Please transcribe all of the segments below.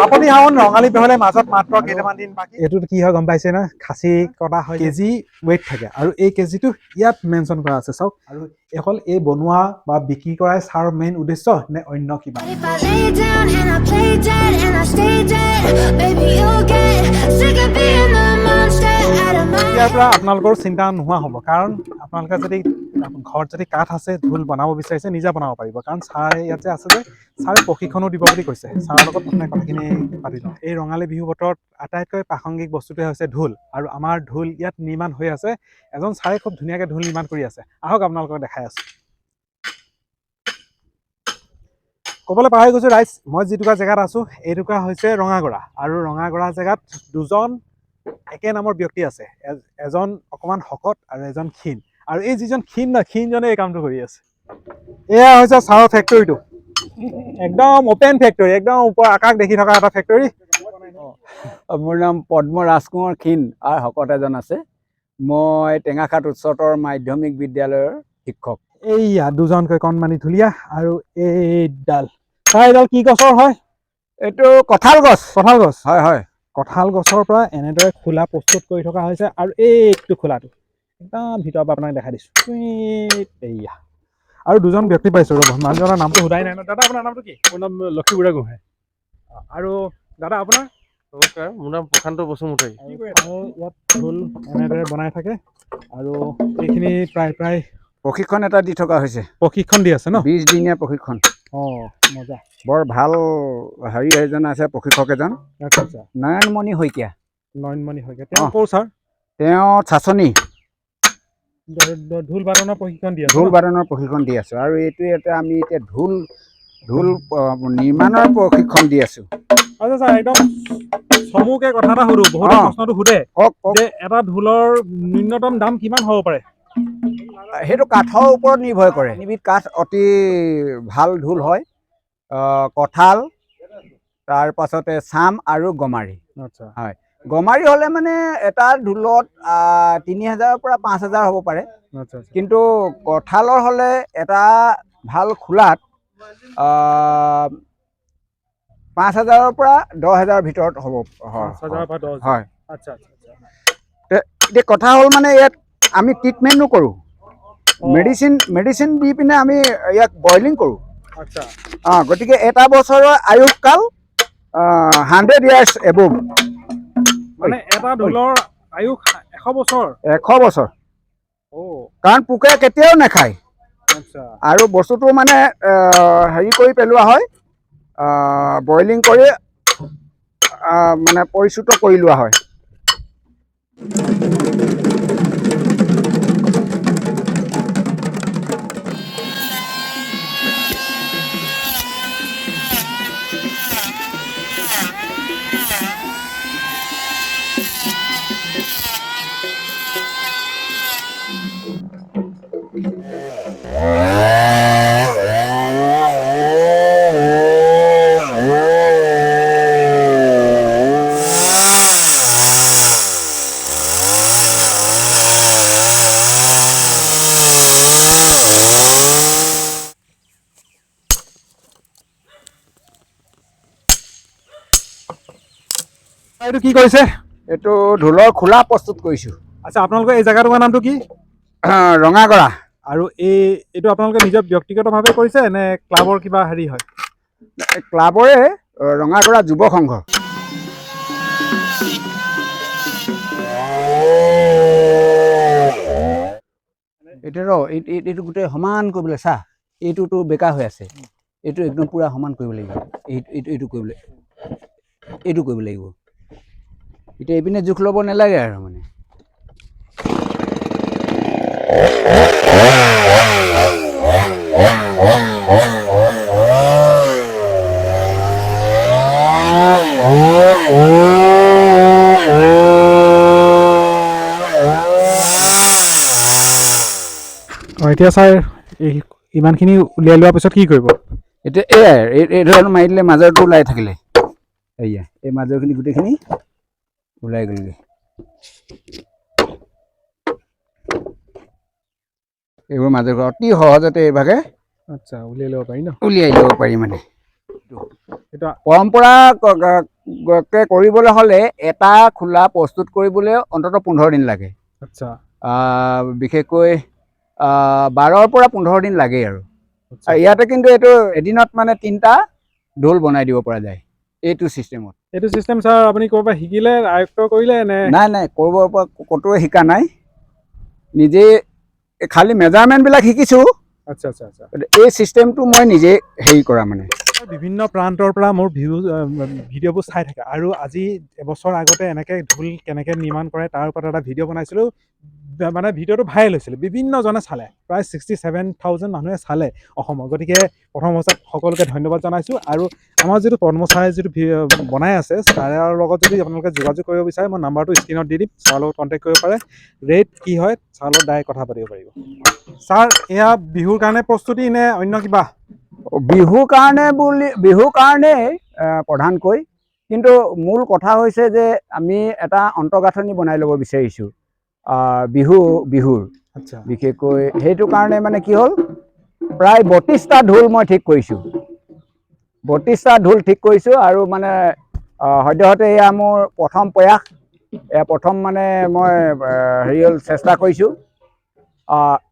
আপুনি হাওন ৰঙালী বিহুলৈ মাজত মাত্ৰ কেইটামান দিন বাকী। এইটোত কি হয় গম পাইছে না? খাচী কটা হয় কেজি ৱেইট থাকে। আৰু এই কেজিটো ইয়াত মেনশ্যন কৰা আছে চাওক। আৰু অকল এই বনোৱা বা বিক্ৰী কৰাই ছাৰ মেইন উদ্দেশ্য নে অন্য কিবা? ইয়াৰ পৰা আপোনালোকৰ চিন্তা নোহোৱা হ'ব। কাৰণ আপোনালোকে যদি ঘৰত যদি কাঠ আছে ঢোল বনাব বিচাৰিছে নিজে বনাব পাৰিব। কাৰণ ছাৰে ইয়াত যে আছে যে ছাৰে প্ৰশিক্ষণো দিব বুলি কৈছে। ছাৰৰ লগত প্ৰথমে কথাখিনি পাতি লওঁ। এই ৰঙালী বিহু বতৰত আটাইতকৈ প্ৰাসংগিক বস্তুটোৱে হৈছে ঢোল। আৰু আমাৰ ঢোল ইয়াত নিৰ্মাণ হৈ আছে। এজন ছাৰে খুব ধুনীয়াকৈ ঢোল নিৰ্মাণ কৰি আছে। আহক আপোনালোকক দেখাই আছোঁ। ক'বলৈ পাহৰি গৈছোঁ ৰাইজ। মই যিটুকুৰা জেগাত আছোঁ এইটুকুৰা হৈছে ৰঙাগৰা। আৰু ৰঙাগৰা জেগাত দুজন একে নামৰ ব্যক্তি আছে। এজন অকণমান শকত আৰু এজন ক্ষীণ। আৰু এই যিজন ক্ষীণ ন ক্ষীণজনে এই কামটো কৰি আছে। এয়া হৈছে ছাৰৰ ফেক্টৰীটো একদম অপেন ফেক্টৰী একদম ওপৰ আকাশ দেখি থকা এটা ফেক্টৰী মোৰ নাম পদ্ম ৰাজকুমাৰ ক্ষীণ আৰু শকত এজন আছে। মই টেঙাখাত উচ্চতৰ মাধ্যমিক বিদ্যালয়ৰ শিক্ষক। এইয়া দুজনকৈ কণমানি ঢুলীয়া আৰু এইডাল। ছাৰ এইডাল কি গছৰ হয়? এইটো কঁঠাল গছ। কঁঠাল গছ? হয় হয়। কঁঠাল গছৰ পৰা এনেদৰে খোলা প্ৰস্তুত কৰি থকা হৈছে আৰু এইটো খোলাটো। একদম ভিতৰৰ পৰা আপোনাক দেখাই দিছোঁ। এইয়া। আৰু দুজন ব্যক্তি পাইছোঁ ৰ'ব। মানুহজনৰ নামটো সোধাই নাই ন? দাদা আপোনাৰ নামটো কি? মোৰ নাম লক্ষী বুঢ়া গোহাঁই। আৰু দাদা আপোনাৰ? নমস্কাৰ মোৰ নাম প্ৰশান্ত বসুমতাৰী আৰু ইয়াত ঢোল এনেদৰে বনাই থাকে। আৰু এইখিনি প্ৰায় প্ৰায় প্ৰশিক্ষণ এটা দি থকা হৈছে। প্ৰশিক্ষণ দি আছে ন? বিছ দিনীয়া প্ৰশিক্ষণ। অঁ মজা। বৰ ভালো হেৰি এজন আছে প্ৰশিক্ষক এজন। নয়নমণি শইকীয়া। নয়নমণি শইকীয়া। তেওঁ। ক'ৰ ছাৰ? তেওঁ চাচনি। ঢোল বাদনৰ প্ৰশিক্ষণ দি আছে ঢোল? বাদনৰ প্ৰশিক্ষণ দি আছোঁ আৰু এইটো এটা আমি এতিয়া ঢোল ঢোল নিৰ্মাণৰ প্ৰশিক্ষণ দি আছোঁ। আচ্ছা ছাৰ একদম চমুকে কথা এটা সুধো বহুতে। প্ৰশ্নটো সোধে যে এটা ঢোলৰ ন্যূনতম দাম কিমান হ'ব পাৰে? সেইটো কাঠৰ ওপৰত নিৰ্ভৰ কৰে। এবিধ কাঠ অতি ভাল ঢোল হয় কঁঠাল তাৰ পাছতে চাম আৰু গমাৰি। আচ্ছা। গমাৰি হ'লে মানে এটা ঢোলত তিনি হাজাৰৰ পৰা পাঁচ হাজাৰ হ'ব পাৰে। আচ্ছা আচ্ছা। কিন্তু কঁঠালৰ হ'লে এটা ভালো খোলাত পাঁচ হাজাৰৰ পৰা দহ হাজাৰৰ ভিতৰত হ'ব হয়, আচ্ছা এতিয়া কথা হ'ল মানে ইয়াত আমি ট্ৰিটমেণ্টো কৰোঁ। মেডিচিন মেডিচিন দি পিনে আমি ইয়াক বইলিং কৰোঁ। অঁ গতিকে এটা বছৰৰ আয়ুসকাল হাণ্ড্ৰেড ইয়াৰ্ছ এবভ মানে এটা ঢোলৰ আয়ুস এশ বছৰ। এশ বছৰ। কাৰণ পোকে কেতিয়াও নাখায়। আচ্ছা। আৰু বস্তুটো মানে হেৰি কৰি পেলোৱা হয় বইলিং কৰি মানে পৰিশ্ৰুত কৰি লোৱা হয়। এইটো কি কৰিছে এইটো ঢোলৰ খোলা প্ৰস্তুত কৰিছোঁ। আচ্ছা আপোনালোকৰ এই জেগাটুকুৰা নামটো কি? ৰঙাগৰা আৰু এই এইটো আপোনালোকে নিজৰ ব্যক্তিগতভাৱে কৰিছে নে ক্লাবৰ কিবা হেৰি হয়? ক্লাবৰে আহ, ৰঙাগৰা যুৱ সংঘ। এতিয়া ৰ এই- এই- এইটো গোটেই সমান কৰিবলৈ চা। এইটোতো বেকা হৈ আছে। এইটো একদম পূৰা সমান কৰিব লাগিব। এইটো এইটো এইটো কৰিবলৈ এইটো কৰিব লাগিব। এতিয়া এইপিনে জোখ ল'ব নালাগে আৰু মানে। এতিয়া ছাৰ এই ইমানখিনি উলিয়াই লোৱাৰ পিছত কি কৰিব? এতিয়া এয়াই এই এই ধৰণৰ মাৰি দিলে মাজৰটো ওলাই থাকিলে। এয়া এই মাজৰখিনি গোটেইখিনি ওলাই গ'লগৈ এইবোৰ মাজৰ অতি সহজতে এইভাগে আচ্ছা উলিয়াই ল'ব পাৰি ন উলিয়াই ল'ব পাৰি মানে এইটো এইটো পৰম্পৰা ক- ক- কে কৰিবলৈ হ'লে এটা খোলা প্ৰস্তুত কৰিবলৈ অন্ততঃ পোন্ধৰ দিন লাগে। আচ্ছা বিশেষকৈ বাৰৰ পৰা পোন্ধৰ দিন লাগেই আৰু। ইয়াতে কিন্তু এইটো এদিনত মানে তিনিটা ঢোল বনাই দিব পৰা যায়। এইটো ছিষ্টেমত এইটো চিষ্টেম ছাৰ আপুনি ক'ৰবাৰ পৰা শিকিলে আয়ত্ব কৰিলে নে? নাই নাই ক'ৰবাৰ পৰা ক'তোৱে শিকা নাই। নিজে খালি মেজাৰমেণ্টবিলাক শিকিছোঁ। আচ্ছা আচ্ছা আচ্ছা। এই ছিষ্টেমটো মই নিজে হেৰি কৰা মানে। বিভিন্ন প্ৰান্তৰ পৰা মোৰ ভিউ ভিডিঅ'বোৰ চাই থাকে। আৰু আজি এবছৰ আগতে এনেকৈ ঢোল কেনেকৈ নিৰ্মাণ কৰে তাৰ ওপৰত এটা ভিডিঅ' বনাইছিলোঁ। মানে ভিডিঅ'টো ভাইৰেল হৈছিলে। বিভিন্নজনে চালে। প্ৰায় ছিক্সটি ছেভেন থাউজেণ্ড মানুহে চালে অসমত গতিকে প্ৰথম অৱস্থাত সকলোকে ধন্যবাদ জনাইছোঁ আৰু আমাৰ যিটো পদ্ম ছাৰে যিটো বনাই আছে ছাৰৰ লগত যদি আপোনালোকে যোগাযোগ কৰিব বিচাৰে, মই নাম্বাৰটো স্ক্ৰীণত দি দিম। ছাৰৰ লগত কণ্টেক্ট কৰিব পাৰে। ৰেট কি হয়, ছাৰৰ লগত ডাইৰেক্ট কথা পাতিব পাৰিব। ছাৰ, এয়া বিহুৰ কাৰণে প্ৰস্তুতি নে অন্য কিবা? বিহুৰ কাৰণে বুলি, বিহুৰ কাৰণেই প্ৰধানকৈ। কিন্তু মূল কথা হৈছে যে আমি এটা অন্তঃগাঁথনি বনাই ল'ব বিচাৰিছোঁ। বিহু বিহুৰ। আচ্ছা। বিশেষকৈ সেইটো কাৰণে মানে কি হ'ল প্ৰায় বত্ৰিছটা ঢোল মই ঠিক কৰিছোঁ। বত্ৰিছটা ঢোল ঠিক কৰিছোঁ আৰু মানে সদ্যহতে এয়া মোৰ প্ৰথম প্ৰয়াস। এয়া প্ৰথম মানে মই হেৰি হ'ল চেষ্টা কৰিছোঁ।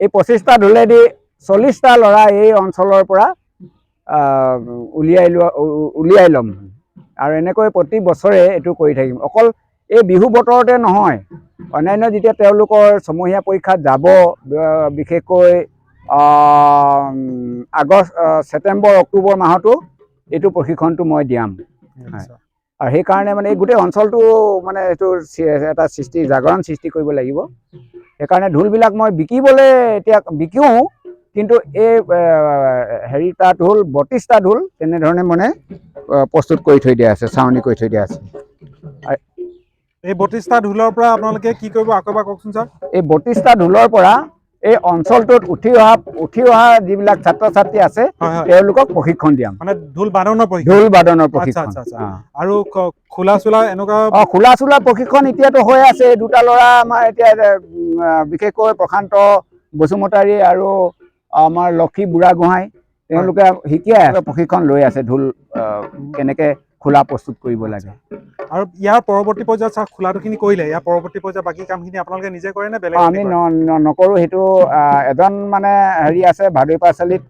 এই পঁচিছটা ঢোলেদি চল্লিছটা ল'ৰা এই অঞ্চলৰ পৰা উলিয়াই লোৱা উলিয়াই ল'ম। আৰু এনেকৈ প্ৰতি বছৰে এইটো কৰি থাকিম। অকল এই বিহু বতৰতে নহয়। অন্যান্য যেতিয়া তেওঁলোকৰ ছমহীয়া পৰীক্ষাত যাব বিশেষকৈ আগষ্ট ছেপ্টেম্বৰ, অক্টোবৰ মাহতো এইটো প্ৰশিক্ষণটো মই দিয়াম। আৰু সেইকাৰণে মানে এই গোটেই অঞ্চলটো মানে এইটো এটা সৃষ্টি, জাগৰণ সৃষ্টি কৰিব লাগিব। সেইকাৰণে ঢোলবিলাক মই বিকিবলৈ এতিয়া বিকিও কিন্তু এই হেৰিটা ঢোল বত্ৰিছটা ঢোল তেনেধৰণে মানে প্ৰস্তুত কৰি থৈ দিয়া আছে, চাৱনি কৰি থৈ দিয়া আছে। এই বত্ৰিছটা ঢোলৰ পৰা আপোনালোকে কি কৰিব? আকৌ এবাৰ কওকচোন ছাৰ। এই বত্ৰিছটা ঢোলৰ পৰা এই অঞ্চলটোত উঠি অহা উঠি অহা যিবিলাক ছাত্ৰ ছাত্ৰী আছে তেওঁলোকক প্ৰশিক্ষণ দিয়াম মানে ঢোল বাদনৰ ঢোল বাদনৰ আচ্ছা প্ৰশিক্ষণ আচ্ছা আচ্ছা। আৰু খোলা চোলা এনেকুৱা অ খোলা চোলা প্ৰশিক্ষণ এতিয়াতো হৈ আছে। এই দুটা ল'ৰা আমাৰ এতিয়া বিশেষকৈ প্ৰশান্ত বসুমতাৰী আৰু আমাৰ লক্ষী বুঢ়াগোহাঁই তেওঁলোকে শিকিয়াই আছে প্ৰশিক্ষণ লৈ আছে ঢোল কেনেকে খোলা প্ৰস্তুত কৰিব লাগে। আৰু ইয়াৰ পৰৱৰ্তী পৰ্যায়ত চাওক খোলাটোখিনি কৰিলে ইয়াৰ পৰৱৰ্তী পৰ্যায়ত বাকী কামখিনি আপোনালোকে নিজে কৰে নে বেলেগ আমি নকৰোঁ সেইটো এজন মানে হেৰি আছে ভাদৈ পাচলিত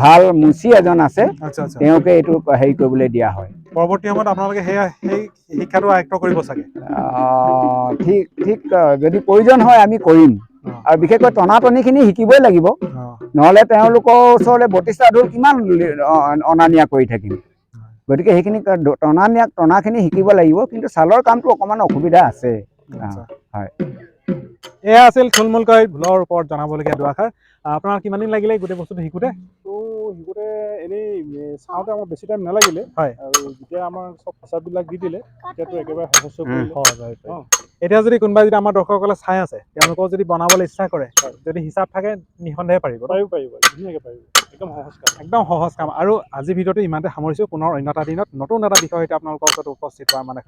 ভালো মুচি এজন আছে আচ্ছা আচ্ছা। তেওঁকে এইটো হেৰি কৰিবলৈ দিয়া হয়। পৰৱৰ্তী সময়ত আপোনালোকে সেয়া সেই শিক্ষাটো আয়ত্ব কৰিব চাগে? ঠিক ঠিক যদি প্ৰয়োজন হয় আমি কৰিম। আৰু বিশেষকৈ টনাটনিখিনি শিকিবই লাগিব। নহ'লে তেওঁলোকৰ ওচৰলৈ বত্ৰিছটা ঢোল কিমান অনা নিয়া কৰি থাকিম। গতিকে সেইখিনি টনা নিয়া টনাখিনি শিকিব লাগিব কিন্তু ছালৰ কামটো অকণমান অসুবিধা আছে আচ্ছা। হয়। এয়া আছিল থুলমূলকৈ ঢোলৰ ওপৰত জনাবলগীয়া দুআষাৰ আপোনাৰ কিমান দিন লাগিলে গোটেই বস্তুটো শিকোতে তো শিকোতে এনেই চাওঁতে আমাৰ বেছি টাইম নালাগিলে হয়। আৰু যেতিয়া আমাৰ চব প্ৰচাৰবিলাক দি দিলে তেতিয়াতো একেবাৰে সহজ হৈ পৰিলে অঁ। এতিয়া যদি কোনোবাই যদি আমাৰ দৰ্শকসকলে চাই আছে তেওঁলোকক যদি বনাবলৈ ইচ্ছা কৰে যদি হিচাপ থাকে নিঃসন্দেহে পাৰিব? পাৰিব পাৰিব ধুনীয়াকৈ পাৰিব একদম সহজ কাম, একদম সহজ কাম। আৰু আজি ভিডিঅ'টো ইমানতে সামৰিছোঁ। পুনৰ অন্য এটা দিনত নতুন এটা বিষয় সৈতে আপোনালোকৰ ওচৰত উপস্থিত হোৱাৰ মানে